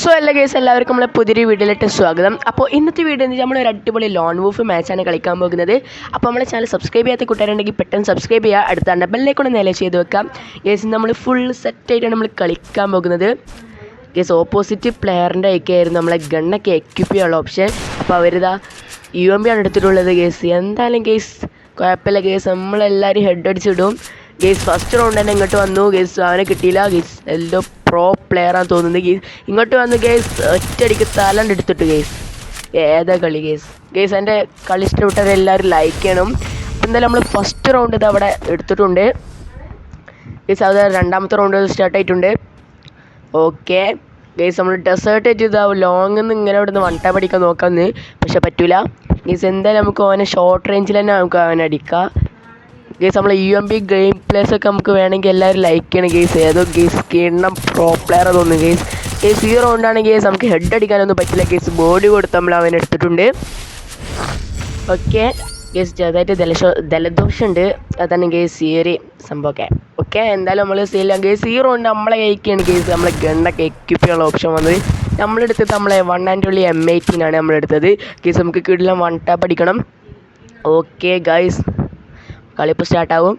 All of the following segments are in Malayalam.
സോ എല്ലാ കേസ് എല്ലാവർക്കും നമ്മളെ പുതിയൊരു വീഡിയോയിലിട്ട് സ്വാഗതം. അപ്പോൾ ഇന്നത്തെ വീഡിയോ എന്ന് നമ്മൾ ഒരു അടിപൊളി ലോൺ വൂഫ് മാച്ചാണ് കളിക്കാൻ പോകുന്നത്. അപ്പോൾ നമ്മളെ ചാനൽ സബ്സ്ക്രൈബ് ചെയ്യാത്ത കൂട്ടുകാരുണ്ടെങ്കിൽ പെട്ടെന്ന് സബ്സ്ക്രൈബ് ചെയ്യുക. അടുത്ത ബെല്ലേക്കൂടെ നില ചെയ്ത് വെക്കാം. കേസ് നമ്മൾ ഫുൾ സെറ്റായിട്ടാണ് നമ്മൾ കളിക്കാൻ പോകുന്നത്. കേസ് ഓപ്പോസിറ്റ് പ്ലെയറിന്റെ ആയിരുന്നു നമ്മളെ ഗണ്ണൊക്കെ എക്യുപ്പ് ചെയ്യാനുള്ള ഓപ്ഷൻ അപ്പോൾ അവരിതാ യു എം ബി ആണ് എടുത്തിട്ടുള്ളത് കേസ് എന്തായാലും കേസ് കുഴപ്പമില്ല കേസ് നമ്മളെല്ലാവരും ഹെഡ് അടിച്ചിടും. ഗേസ് ഫസ്റ്റ് റൗണ്ട് തന്നെ ഇങ്ങോട്ട് വന്നു. ഗെയ്സ് അവനെ കിട്ടിയില്ല. ഗെയ്സ് എല്ലോ പ്രോ പ്ലെയറാന്ന് തോന്നുന്നത് ഗെയ്സ് ഇങ്ങോട്ട് വന്ന് ഗെയ്സ് ഒറ്റയടിക്ക് തലണ്ട് എടുത്തിട്ട് ഗെയ്സ് ഏതാ കളി ഗെയ്സ് ഗെയ്സ് എന്റെ കളി ഇഷ്ടപ്പെട്ടവരെല്ലാവരും ലൈക്ക് ചെയ്യണം. അപ്പം എന്തായാലും നമ്മൾ ഫസ്റ്റ് റൗണ്ട് ഇത് അവിടെ എടുത്തിട്ടുണ്ട്. ഗെയ്സ് അത് രണ്ടാമത്തെ റൗണ്ട് സ്റ്റാർട്ട് ആയിട്ടുണ്ട്. ഓക്കെ ഗെയ്സ് നമ്മൾ ഡെസേർട്ട് ആയിട്ട് ഇതാവും ലോങ്ങിൽ നിന്ന് ഇങ്ങനെ അവിടെ നിന്ന് വൺ അടിക്കാൻ നോക്കാമെന്ന് പക്ഷെ പറ്റൂല. ഗെയ്സ് എന്തായാലും നമുക്ക് അവനെ ഷോർട്ട് റേഞ്ചിൽ തന്നെ നമുക്ക് അവനെ അടിക്കാം. ഗേസ് നമ്മൾ U M B game place ഒക്കെ നമുക്ക് വേണമെങ്കിൽ എല്ലാവരും ലൈക്ക് ചെയ്യണം ഗേസ് ഏതോ ഗേസ് കിണ്ണം പ്രോ പ്ലെയർ തോന്നുന്നു ഗേസ് ഗേസ് ഈ റൗണ്ടാണ് ഗേസ് നമുക്ക് ഹെഡ് അടിക്കാനൊന്നും പറ്റില്ല ഗേസ് ബോഡി കൊടുത്ത് നമ്മൾ അവൻ എടുത്തിട്ടുണ്ട്. ഓക്കെ ഗേസ് ചെറുതായിട്ട് ജലശോ ജലദോഷമുണ്ട് അതാണ് ഗേസ് ഈ ഒരു സംഭവമൊക്കെ. ഓക്കെ എന്തായാലും നമ്മൾ സീല ഗേസ് ഈ റൗണ്ട് നമ്മളെ കഴിക്കുകയാണ് ഗേസ് നമ്മളെ ഗണ്ണൊക്കെ എക്യൂപ്പ് ചെയ്യാനുള്ള ഓപ്ഷൻ വന്നത്. നമ്മളെടുത്തത് നമ്മളെ വൺ ആൻഡ് ഉള്ളി എം എയ്റ്റീനാണ് നമ്മളെടുത്തത്. ഗേസ് നമുക്ക് കിടിലം വൺ ടാപ്പ് അടിക്കണം. ഓക്കെ ഗൈസ് കളിപ്പോൾ സ്റ്റാർട്ടാവും.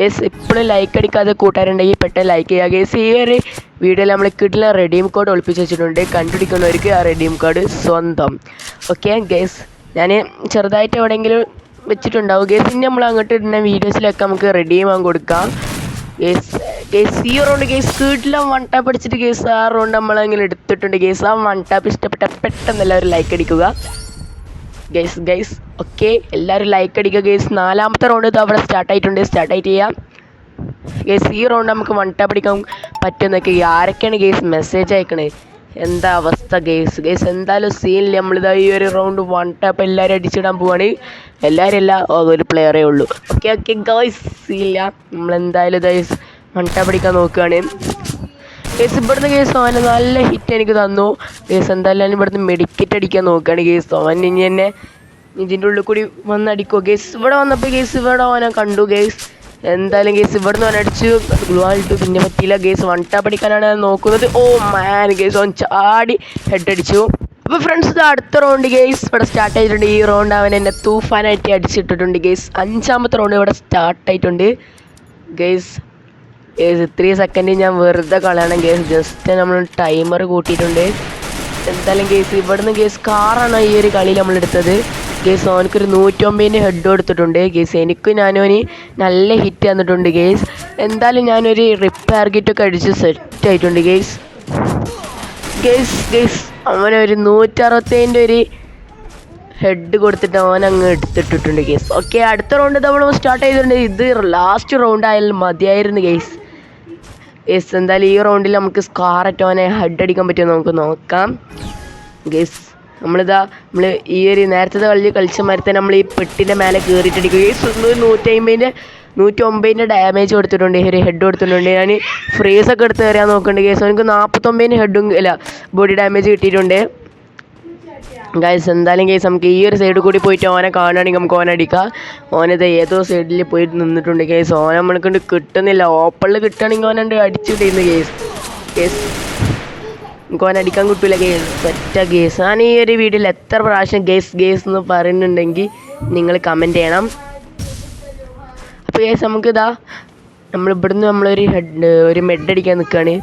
യെസ് ഇപ്പോഴും ലൈക്ക് അടിക്കാതെ കൂട്ടാറുണ്ടെങ്കിൽ പെട്ടെന്ന് ലൈക്ക് ചെയ്യുക. ഗേസ് ഈ ഒരു വീഡിയോയിൽ നമ്മൾ കിട്ടുന്ന റെഡീം കോഡ് ഒളിപ്പിച്ച് വെച്ചിട്ടുണ്ട്. കണ്ടുപിടിക്കുന്നവർക്ക് ആ റെഡീം കോഡ് സ്വന്തം. ഓക്കെ ഗേസ് ഞാൻ ചെറുതായിട്ട് എവിടെയെങ്കിലും വെച്ചിട്ടുണ്ടാവും. ഗേസ് ഇനി നമ്മൾ അങ്ങോട്ട് ഇടുന്ന വീഡിയോസിലൊക്കെ നമുക്ക് റെഡീം ആകാൻ കൊടുക്കാം. ഗേസ് ഗേസ് ഈ റൗണ്ട് ഗേസ് വീട്ടിലെ വൺ ടാപ്പ് അടിച്ചിട്ട് ഗേസ് ആ റൗണ്ട് നമ്മളങ്ങനെ എടുത്തിട്ടുണ്ട്. ഗേസ് ആ വൺ ടാപ്പ് ഇഷ്ടപ്പെട്ട പെട്ടെന്ന് എല്ലാവരും ലൈക്ക് അടിക്കുക. ഗൈസ് ഗൈസ് ഓക്കെ എല്ലാവരും ലൈക്ക് അടിക്കുക ഗൈസ് നാലാമത്തെ റൗണ്ട് ഇത് അവിടെ സ്റ്റാർട്ടായിട്ടുണ്ട് സ്റ്റാർട്ടായിട്ട് ചെയ്യാം. ഗൈസ് ഈ റൗണ്ട് നമുക്ക് വൺ ടാപ്പ് അടിക്കാൻ പറ്റുമെന്നൊക്കെ ആരൊക്കെയാണ് ഗൈസ് മെസ്സേജ് അയക്കണേ? എന്താ അവസ്ഥ ഗെയ്സ് ഗെയ്സ് എന്തായാലും സീനിൽ നമ്മളിതാ ഈ ഒരു റൗണ്ട് വൺ ടാപ്പ് എല്ലാവരും അടിച്ചിടാൻ പോവാണ്. എല്ലാവരും അല്ല ഒരു പ്ലെയറേ ഉള്ളൂ. ഓക്കെ ഓക്കെ ഗൈസ് സീനില്ല നമ്മളെന്തായാലും ഗൈസ് വൺ ടാപ്പ് അടിക്കാൻ നോക്കുകയാണ്. കേസ് ഇവിടുന്ന് കേസ് അവന് നല്ല ഹിറ്റ് എനിക്ക് തന്നു. കേസ് എന്തായാലും ഇവിടുന്ന് മെഡിക്കറ്റ് അടിക്കാൻ നോക്കുകയാണ് കേസ് അവൻ ഇനി എന്നെ ഇതിന്റെ ഉള്ളിൽ കൂടി വന്ന് അടിക്കുമോ കേസ് ഇവിടെ വന്നപ്പോൾ കേസ് ഇവിടെ അവനെ കണ്ടു കേസ് എന്തായാലും കേസ് ഇവിടുന്ന് നിന്ന് അടിച്ചു. ഗ്ലുവാളിട്ടു പിന്നെ പറ്റിയില്ല കേസ് വൺ ടാപ്പ് അടിക്കാനാണ് ഞാൻ നോക്കുന്നത്. ഓ മാൻ കേസ് അവൻ ചാടി ഹെഡ് അടിച്ചു. അപ്പോൾ ഫ്രണ്ട്സ് ഇത് അടുത്ത റൗണ്ട് ഗെയ്സ് ഇവിടെ സ്റ്റാർട്ട് ആയിട്ടുണ്ട്. ഈ റൗണ്ട് അവൻ എന്നെ തൂഫാനായിട്ട് അടിച്ചിട്ടിട്ടുണ്ട് ഗെയ്സ് അഞ്ചാമത്തെ റൗണ്ട് ഇവിടെ സ്റ്റാർട്ട് ആയിട്ടുണ്ട്. ഗെയ്സ് ഗേസ് ഇത്രയും സെക്കൻഡ് ഞാൻ വെറുതെ കളയണം കേസ് ജസ്റ്റ് നമ്മൾ ടൈമർ കൂട്ടിയിട്ടുണ്ട്. എന്തായാലും കേസ് ഇവിടുന്ന് കേസ് കാറാണ് ഈ ഒരു കളിയിൽ നമ്മൾ എടുത്തത്? കേസ് അവനക്കൊരു നൂറ്റൊമ്പതിന്റെ ഹെഡ് കൊടുത്തിട്ടുണ്ട്. കേസ് എനിക്ക് ഞാനവന് നല്ല ഹിറ്റ് തന്നിട്ടുണ്ട് കേസ് എന്തായാലും ഞാനൊരു റിപ്പയർ കിറ്റൊക്കെ അടിച്ച് സെറ്റ് ആയിട്ടുണ്ട് കേസ് ഗേസ് ഗേസ് അവനൊരു നൂറ്ററുപത്തേന്റെ ഒരു ഹെഡ് കൊടുത്തിട്ട് അവൻ അങ്ങ് എടുത്തിട്ടിട്ടുണ്ട് കേസ് ഓക്കെ അടുത്ത റൗണ്ട് നമ്മൾ സ്റ്റാർട്ട് ചെയ്തിട്ടുണ്ട്. ഇത് ലാസ്റ്റ് റൗണ്ട് ആയാലും മതിയായിരുന്നു കേസ് ഗേസ് എന്തായാലും ഈ റൗണ്ടിൽ നമുക്ക് സ്കാർ അറ്റോനെ ഹെഡ് അടിക്കാൻ പറ്റുമോ നമുക്ക് നോക്കാം. ഗെസ് നമ്മളിതാ നമ്മൾ ഈ ഒരു നേരത്തെ കളി കളിച്ച മരത്തെ നമ്മൾ ഈ പെട്ടിന്റെ മേലെ കയറിയിട്ടടിക്കും ഗേസ് നൂറ്റമ്പതിന്റെ നൂറ്റി ഒമ്പതിന്റെ ഡാമേജ് കൊടുത്തിട്ടുണ്ട്. ഈ ഒരു ഹെഡ് കൊടുത്തിട്ടുണ്ട്. ഞാൻ ഫ്രീസൊക്കെ എടുത്ത് തരാൻ നോക്കുന്നുണ്ട് കേസ് എനിക്ക് നാൽപ്പത്തൊമ്പതിന് ഹെഡും അല്ല ബോഡി ഡാമേജ് കിട്ടിയിട്ടുണ്ട്. ഗൈസ് എന്തായാലും ഗൈസ് നമുക്ക് ഈ ഒരു സൈഡിൽ കൂടി പോയിട്ട് ഓനെ കാണുകയാണെങ്കിൽ നമുക്ക് ഓനെ അടിക്കാം. ഓനത് ഏതോ സൈഡിൽ പോയിട്ട് നിന്നിട്ടുണ്ട് കേസ് ഓനെ കൊണ്ട് കിട്ടുന്നില്ല. ഓപ്പണിൽ കിട്ടുകയാണെങ്കിൽ ഓനുണ്ട് അടിച്ചിട്ടിരുന്നു കേസ് കേസ് നമുക്ക് ഓനെ അടിക്കാൻ കിട്ടില്ല കേസ് പറ്റ കേസ് ഞാൻ ഈ ഒരു വീഡിയോയിൽ എത്ര പ്രാവശ്യം ഗേസ് ഗേസ് എന്ന് പറയുന്നുണ്ടെങ്കിൽ നിങ്ങൾ കമന്റ് ചെയ്യണം. അപ്പോൾ കേസ് നമുക്കിതാ നമ്മളിവിടുന്ന് നമ്മളൊരു ഹെഡ് ഒരു മെഡ് അടിക്കാൻ നിൽക്കുകയാണ്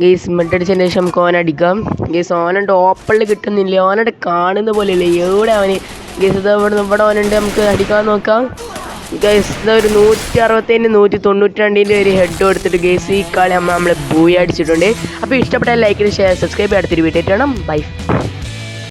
ഗേസ് മെഡ് അടിച്ചതിന് ശേഷം നമുക്ക് ഓൻ അടിക്കാം. ഗേസ് ഓനുണ്ട് ഓപ്പണിൽ കിട്ടുന്നില്ല. ഓനുണ്ട് കാണുന്ന പോലെയില്ല? എവിടെ അവന്? ഗേസ് ഇത് ഇവിടെ ഇവിടെ ഓനുണ്ട് നമുക്ക് അടിക്കാൻ നോക്കാം. ഗേസ് ഇത് ഒരു നൂറ്റി അറുപത്തേന്റെ നൂറ്റി തൊണ്ണൂറ്റി രണ്ടിന്റെ ഒരു ഹെഡ് കൊടുത്തിട്ട് ഗേസ് ഈ കളി നമ്മൾ നമ്മളെ ബൂയി അടിച്ചിട്ടുണ്ട്. അപ്പോൾ ഇഷ്ടപ്പെട്ട ലൈക്കിന് ഷെയർ സബ്സ്ക്രൈബ് അടുത്തൊരു വീഡിയോ വേണം ബൈ